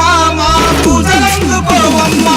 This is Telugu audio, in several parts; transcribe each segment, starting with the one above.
పోవమ్మా పూజలందు పోవమ్మా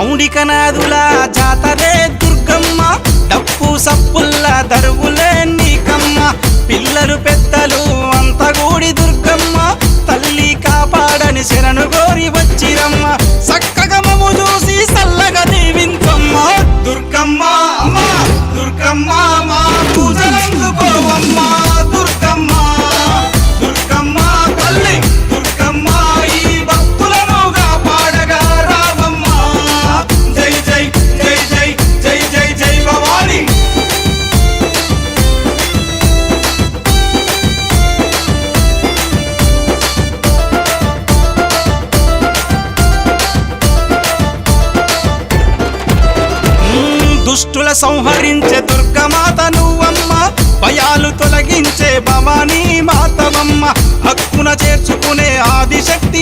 చౌడికనాదుల జాతరే దుర్గమ్మ. డప్పు సప్పుల్ల దరువులే నీకమ్మ. పిల్లలు పెద్దలు అంతగూడి దుర్గమ్మ. తల్లి కాపాడని శరణు గోరి వచ్చిరమ్మ. చక్కగా మము చూసి సల్లగా దీవించమ్మ. దుర్గమ్మ అమ్మ దుర్గమ్మ మా పూజలందుకోవమ్మ. దుర్గమ్మ దుష్టుల సంహరించే దుర్గమాత నువ్వమ్మ భయాలు తొలగించే భవానీ మాతవమ్మ హక్కున చేర్చుకునే ఆదిశక్తి